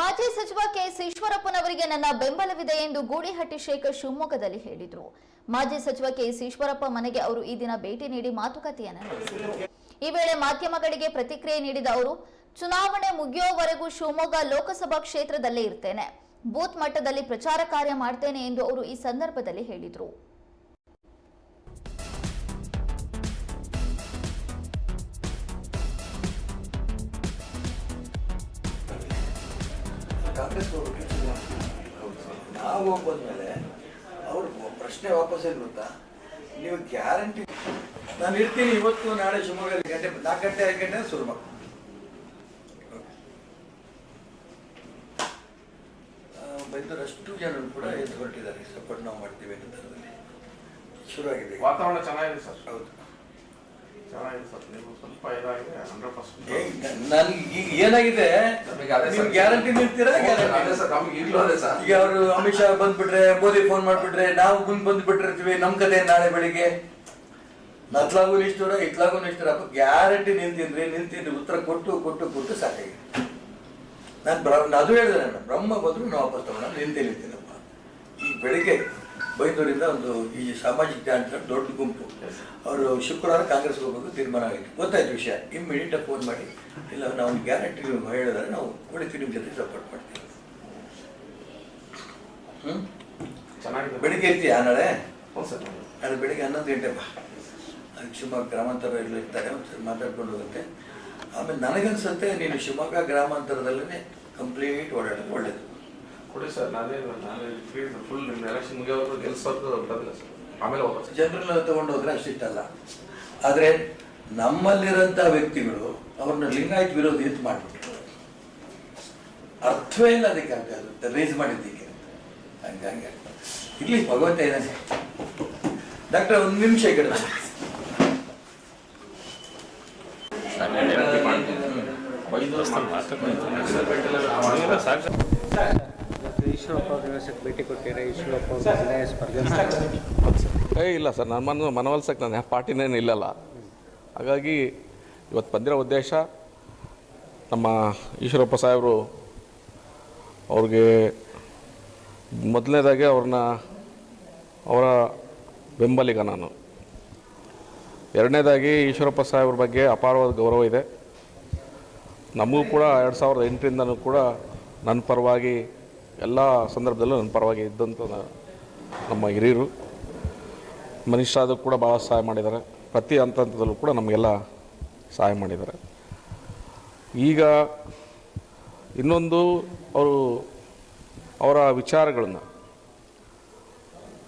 ಮಾಜಿ ಸಚಿವ ಕೆಎಸ್ ಈಶ್ವರಪ್ಪನವರಿಗೆ ನನ್ನ ಬೆಂಬಲವಿದೆ ಎಂದು ಗೂಳಿಹಟ್ಟಿ ಶೇಖರ್ ಶಿವಮೊಗ್ಗದಲ್ಲಿ ಹೇಳಿದರು. ಮಾಜಿ ಸಚಿವ ಕೆಎಸ್ ಈಶ್ವರಪ್ಪ ಮನೆಗೆ ಅವರು ಈ ದಿನ ಭೇಟಿ ನೀಡಿ ಮಾತುಕತೆಯನ್ನು ನಡೆಸಿದರು. ಈ ವೇಳೆ ಮಾಧ್ಯಮಗಳಿಗೆ ಪ್ರತಿಕ್ರಿಯೆ ನೀಡಿದ ಅವರು, ಚುನಾವಣೆ ಮುಗಿಯೋವರೆಗೂ ಶಿವಮೊಗ್ಗ ಲೋಕಸಭಾ ಕ್ಷೇತ್ರದಲ್ಲೇ ಇರ್ತೇನೆ. ಬೂತ್ ಮಟ್ಟದಲ್ಲಿ ಪ್ರಚಾರ ಕಾರ್ಯ ಮಾಡ್ತೇನೆ ಎಂದು ಅವರು ಈ ಸಂದರ್ಭದಲ್ಲಿ ಹೇಳಿದರು. ಕಾಂಗ್ರೆಸ್ ನಾವು ಹೋಗ್ಬೋದ್ಮೇಲೆ ಬಂದಮೇಲೆ ಅವ್ರು ಪ್ರಶ್ನೆ ವಾಪಸ್ ಏನು ಗೊತ್ತಾ? ನೀವು ಗ್ಯಾರಂಟಿ ನಾನು ಇರ್ತೀನಿ ಇವತ್ತು ನಾಳೆ ಶಿವಮೊಗ್ಗ ಗಂಟೆ ನಾಲ್ಕು ಗಂಟೆ ಐದು ಗಂಟೆ ಶುರು ಮಾಡಿ ಬೈದರಷ್ಟು ಜನರು ಕೂಡ ಎದ್ದು ಹೊರಟಿದ್ದಾರೆ. ಸಪೋರ್ಟ್ ನಾವು ಮಾಡ್ತೀವಿ ಅನ್ನೋದರಲ್ಲಿ ಶುರು ಆಗಿದೆ ವಾತಾವರಣ ಚೆನ್ನಾಗಿದೆ ಸರ್. ಹೌದು. ಚೆನ್ನಾಗಿದೆ ಸರ್ ನೀವು ಸ್ವಲ್ಪ ಇದಾಗಿದೆ ಹಂಡ್ರೆಡ್ ಪರ್ಸೆಂಟ್ ಏ, ನನಗೆ ಈಗ ಏನಾಗಿದೆ? ನಮಗೆ ಅದೇ ನೀವು ಸರ್. ಗ್ಯಾರಂಟಿ ಅದೇ ಸರ್. ನಮ್ಗೆ ಈಗಲೂ ಅದೇ ಸರ್. ಈಗ ಅವರು ಅಮಿತ್ ಶಾ ಬಂದ್ಬಿಟ್ರೆ ಮೋದಿ ಫೋನ್ ಮಾಡ್ಬಿಟ್ರೆ ನಾವು ಮುಂದೆ ಬಂದ್ಬಿಟ್ಟಿರ್ತೀವಿ ನಮ್ ಕತೆ ನಾಳೆ ಬೆಳಿಗ್ಗೆ. ನತ್ಲಾಗೂ ನಿಷ್ಠುರ ಇತ್ಲಾಗೂ ನಿಷ್ಠುರ. ಗ್ಯಾರಂಟಿ ನಿಂತಿನ್ರಿ ನಿಂತಿನ್ರಿ ಉತ್ತರ ಕೊಟ್ಟು ಕೊಟ್ಟು ಕೊಟ್ಟು ಸಾಕಾಗಿದೆ. ನಾನು ಬ್ರಹ್ಮ ಅದು ಹೇಳಿದೆ ನಾನು ಬ್ರಹ್ಮ ಬಂದ್ರು ನಾವು ವಾಪಸ್ ತಗೊಂಡು ನಿಂತಿ ನಿಂತೀನಪ್ಪ. ಈ ಬೆಳಿಗ್ಗೆ ಬೈದೂರಿಂದ ಒಂದು ಈ ಸಾಮಾಜಿಕ ಜ್ಞಾನ ದೊಡ್ಡ ಗುಂಪು. ಅವರು ಶುಕ್ರವಾರ ಕಾಂಗ್ರೆಸ್ಗೆ ಹೋಗೋದು ತೀರ್ಮಾನ ಆಗಿತ್ತು. ಗೊತ್ತಾಯ್ತು ವಿಷಯ. ಇಮ್ಮಿಡಿಯೇಟಾಗಿ ಫೋನ್ ಮಾಡಿ. ಇಲ್ಲ ನಾವು ಗ್ಯಾರಂಟಿ ಹೇಳಿದ್ರೆ ನಾವು ಉಳಿತೀವಿ ನಿಮ್ಮ ಜೊತೆ ಸಪೋರ್ಟ್ ಮಾಡ್ತೀವಿ. ಹ್ಞೂ ಚೆನ್ನಾಗಿದೆ. ಬೆಳಿಗ್ಗೆ ಇರ್ತೀಯಾ ನಾಳೆ? ನಾಳೆ ಬೆಳಿಗ್ಗೆ ಹನ್ನೊಂದು ಗಂಟೆ ಬಾ. ಅದಕ್ಕೆ ಶಿವಮೊಗ್ಗ ಗ್ರಾಮಾಂತರ ಎಲ್ಲ ಇರ್ತಾರೆ ಒಂದ್ಸರಿ ಮಾತಾಡ್ಕೊಂಡು ಹೋಗುತ್ತೆ. ಆಮೇಲೆ ನನಗನ್ಸುತ್ತೆ ನೀನು ಶಿವಮೊಗ್ಗ ಗ್ರಾಮಾಂತರದಲ್ಲೇ ಕಂಪ್ಲೀಟ್ ಓಡಾಡೋದು ಒಳ್ಳೇದು. ಕೊಡಿ ಸರ್ ನಾನೇ ನಾನೇ ಫ್ರೀ ಫುಲ್ ನಿಮ್ಮ ಎಲೆಕ್ಷನ್ ಮುಗಿಯೋವರೆಗೂ ಗೆಲ್ಸೋದು ಬಿಡೋದಿಲ್ಲ ಸರ್. ಆಮೇಲೆ ವಾಪಸ್ ಜನರನ್ನ ತಗೊಂಡು ಹೋದ್ರೆ ಅಷ್ಟಿಷ್ಟಲ್ಲ ಆದರೆ ನಮ್ಮಲ್ಲಿರೋಂಥ ವ್ಯಕ್ತಿಗಳು ಅವ್ರನ್ನ ಲಿಂಗಾಯತ್ ವಿರೋಧಿ ಅಂತ ಮಾಡಿಬಿಟ್ರು. ಅರ್ಥವೇ ಇಲ್ಲ ಅದಕ್ಕೆ ಅಂತ ಅದು. ರೇಸ್ ಮಾಡಿದ್ದಕ್ಕೆ. ಹಂಗೆ ಹಂಗೆ. ಇಲ್ಲಿ ಭಗವಂತ ಇದ್ದಾನೆ. ಡಾಕ್ಟರ್ ಒಂದು ನಿಮಿಷ ಈ ಕಡೆ ಬನ್ನಿ. ಈಶ್ವರಪ್ಪ ಭೇಟಿ ಈಶ್ವರಪ್ಪ ಏ, ಇಲ್ಲ ಸರ್ ನನ್ನ ಮನ ಮನವೊಲ್ಸಕ್ಕೆ ನಾನು ಪಾರ್ಟಿನೇನು ಇಲ್ಲಲ್ಲ. ಹಾಗಾಗಿ ಇವತ್ತು ಬಂದಿರೋ ಉದ್ದೇಶ ನಮ್ಮ ಈಶ್ವರಪ್ಪ ಸಾಹೇಬರು ಅವ್ರಿಗೆ ಮೊದಲನೇದಾಗಿ ಅವ್ರನ್ನ ಅವರ ಬೆಂಬಲಿಗ ನಾನು. ಎರಡನೇದಾಗಿ ಈಶ್ವರಪ್ಪ ಸಾಹೇಬ್ರ ಬಗ್ಗೆ ಅಪಾರವಾದ ಗೌರವ ಇದೆ. ನಮಗೂ ಕೂಡ ಎರಡು ಸಾವಿರದ ಎಂಟರಿಂದನೂ ಕೂಡ ನನ್ನ ಪರವಾಗಿ ಎಲ್ಲ ಸಂದರ್ಭದಲ್ಲೂ ನನ್ನ ಪರವಾಗಿ ಇದ್ದಂಥ ನಮ್ಮ ಹಿರಿಯರು. ಮನುಷ್ಯರಾದ ಕೂಡ ಭಾಳ ಸಹಾಯ ಮಾಡಿದ್ದಾರೆ. ಪ್ರತಿ ಹಂತ ಹಂತದಲ್ಲೂ ಕೂಡ ನಮಗೆಲ್ಲ ಸಹಾಯ ಮಾಡಿದ್ದಾರೆ. ಈಗ ಇನ್ನೊಂದು ಅವರು ಅವರ ವಿಚಾರಗಳನ್ನು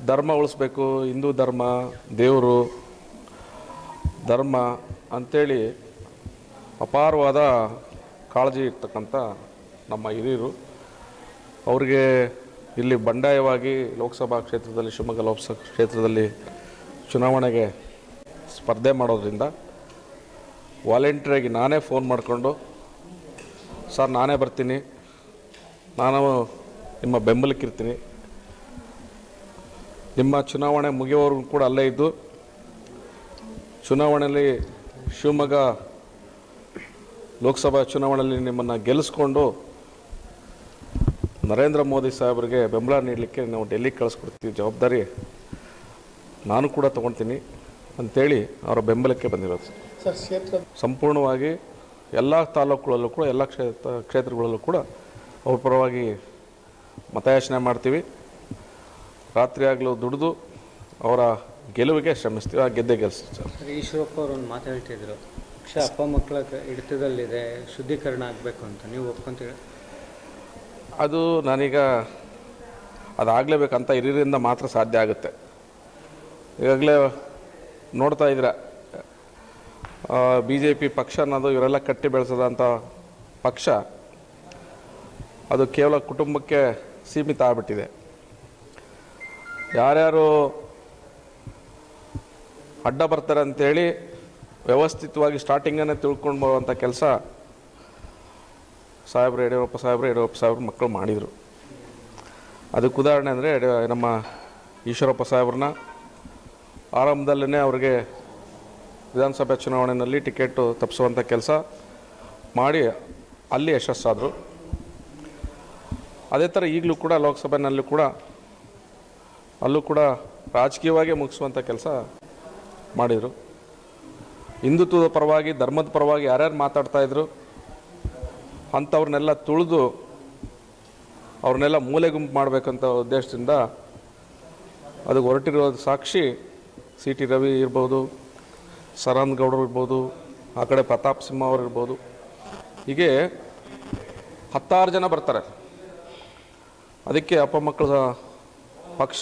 ಧರ್ಮ ಉಳಿಸ್ಬೇಕು, ಹಿಂದೂ ಧರ್ಮ, ದೇವರು, ಧರ್ಮ ಅಂಥೇಳಿ ಅಪಾರವಾದ ಕಾಳಜಿ ಇರ್ತಕ್ಕಂಥ ನಮ್ಮ ಹಿರಿಯರು. ಅವರಿಗೆ ಇಲ್ಲಿ ಬಂಡಾಯವಾಗಿ ಲೋಕಸಭಾ ಕ್ಷೇತ್ರದಲ್ಲಿ, ಶಿವಮೊಗ್ಗ ಲೋಕಸಭಾ ಕ್ಷೇತ್ರದಲ್ಲಿ ಚುನಾವಣೆಗೆ ಸ್ಪರ್ಧೆ ಮಾಡೋದ್ರಿಂದ ವಾಲಂಟ್ರಿಯಾಗಿ ನಾನೇ ಫೋನ್ ಮಾಡಿಕೊಂಡು, ಸರ್, ನಾನೇ ಬರ್ತೀನಿ. ನಾನು ನಿಮ್ಮ ಬೆಂಬಲಕ್ಕಿರ್ತೀನಿ ನಿಮ್ಮ ಚುನಾವಣೆ ಮುಗಿಯೋವ್ರಿಗೂ ಕೂಡ ಅಲ್ಲೇ ಇದ್ದು, ಚುನಾವಣೆಯಲ್ಲಿ ಶಿವಮೊಗ್ಗ ಲೋಕಸಭಾ ಚುನಾವಣೆಯಲ್ಲಿ ನಿಮ್ಮನ್ನು ಗೆಲ್ಲಿಸ್ಕೊಂಡು ನರೇಂದ್ರ ಮೋದಿ ಸಾಹೇಬರಿಗೆ ಬೆಂಬಲ ನೀಡಲಿಕ್ಕೆ ನಾವು ಡೆಲ್ಲಿಗೆ ಕಳಿಸ್ಕೊಡ್ತೀವಿ ಜವಾಬ್ದಾರಿ ನಾನು ಕೂಡ ತೊಗೊಳ್ತೀನಿ ಅಂಥೇಳಿ ಅವರ ಬೆಂಬಲಕ್ಕೆ ಬಂದಿರೋದು. ಸರ್ ಕ್ಷೇತ್ರ ಸಂಪೂರ್ಣವಾಗಿ ಎಲ್ಲ ತಾಲೂಕುಗಳಲ್ಲೂ ಕೂಡ ಎಲ್ಲ ಕ್ಷೇತ್ರ ಕ್ಷೇತ್ರಗಳಲ್ಲೂ ಕೂಡ ಅವ್ರ ಪರವಾಗಿ ಮತಯಾಚನೆ ಮಾಡ್ತೀವಿ. ರಾತ್ರಿ ಆಗಲೂ ದುಡಿದು ಅವರ ಗೆಲುವಿಗೆ ಶ್ರಮಿಸ್ತೀವಿ. ಆ ಗೆದ್ದೆ ಗೆಲ್ಸ ಸರ್. ಈಶ್ವರಪ್ಪ ಅವರು ಒಂದು ಮಾತು ಹೇಳ್ತಿದ್ರು. ಕ್ಷ ಅಪ್ಪ ಮಕ್ಕಳ ಹಿಡಿತದಲ್ಲಿದೆ ಶುದ್ಧೀಕರಣ ಆಗಬೇಕು ಅಂತ. ನೀವು ಒಪ್ಕೊಂತೀರ? ಅದು ನಾನೀಗ ಅದಾಗಲೇಬೇಕಂತ ಹಿರಿಯರಿಂದ ಮಾತ್ರ ಸಾಧ್ಯ ಆಗುತ್ತೆ. ಈಗಾಗಲೇ ನೋಡ್ತಾ ಇದ್ದೀರ ಬಿ ಜೆ ಪಿ ಪಕ್ಷ ಅನ್ನೋದು ಇವರೆಲ್ಲ ಕಟ್ಟಿ ಬೆಳೆಸೋದಂಥ ಪಕ್ಷ, ಅದು ಕೇವಲ ಕುಟುಂಬಕ್ಕೆ ಸೀಮಿತ ಆಗಿಬಿಟ್ಟಿದೆ. ಯಾರ್ಯಾರು ಅಡ್ಡ ಬರ್ತಾರೆ ಅಂತೇಳಿ ವ್ಯವಸ್ಥಿತವಾಗಿ ಸ್ಟಾರ್ಟಿಂಗನ್ನೇ ತಿಳ್ಕೊಂಡು ಬರುವಂಥ ಕೆಲಸ ಸಾಹೇಬ್ರು, ಯಡಿಯೂರಪ್ಪ ಸಾಹೇಬ್ರು ಯಡಿಯೂರಪ್ಪ ಸಾಹೇಬ್ರು ಮಕ್ಕಳು ಮಾಡಿದರು. ಅದಕ್ಕೆ ಉದಾಹರಣೆ ಅಂದರೆ ನಮ್ಮ ಈಶ್ವರಪ್ಪ ಸಾಹೇಬ್ರನ್ನ ಆರಂಭದಲ್ಲೇ ಅವ್ರಿಗೆ ವಿಧಾನಸಭೆ ಚುನಾವಣೆಯಲ್ಲಿ ಟಿಕೆಟು ತಪ್ಪಿಸುವಂಥ ಕೆಲಸ ಮಾಡಿ ಅಲ್ಲಿ ಯಶಸ್ಸಾದರು. ಅದೇ ಥರ ಈಗಲೂ ಕೂಡ ಲೋಕಸಭೆಯಲ್ಲೂ ಕೂಡ ಅಲ್ಲೂ ಕೂಡ ರಾಜಕೀಯವಾಗಿ ಮುಗಿಸುವಂಥ ಕೆಲಸ ಮಾಡಿದರು. ಹಿಂದುತ್ವದ ಪರವಾಗಿ, ಧರ್ಮದ ಪರವಾಗಿ ಯಾರ್ಯಾರು ಮಾತಾಡ್ತಾ ಇದ್ರು ಅಂಥವ್ರನ್ನೆಲ್ಲ ತುಳಿದು ಅವ್ರನ್ನೆಲ್ಲ ಮೂಲೆ ಗುಂಪು ಮಾಡಬೇಕಂತ ಉದ್ದೇಶದಿಂದ ಅದಕ್ಕೆ ಹೊರಟಿರೋ ಸಾಕ್ಷಿ ಸಿ ಟಿ ರವಿ ಇರ್ಬೋದು, ಸರಾನ್ ಗೌಡರು ಇರ್ಬೋದು, ಆ ಕಡೆ ಪ್ರತಾಪ್ ಸಿಂಹ ಅವರು ಇರ್ಬೋದು. ಹೀಗೆ ಹತ್ತಾರು ಜನ ಬರ್ತಾರೆ. ಅದಕ್ಕೆ ಅಪ್ಪ ಮಕ್ಕಳು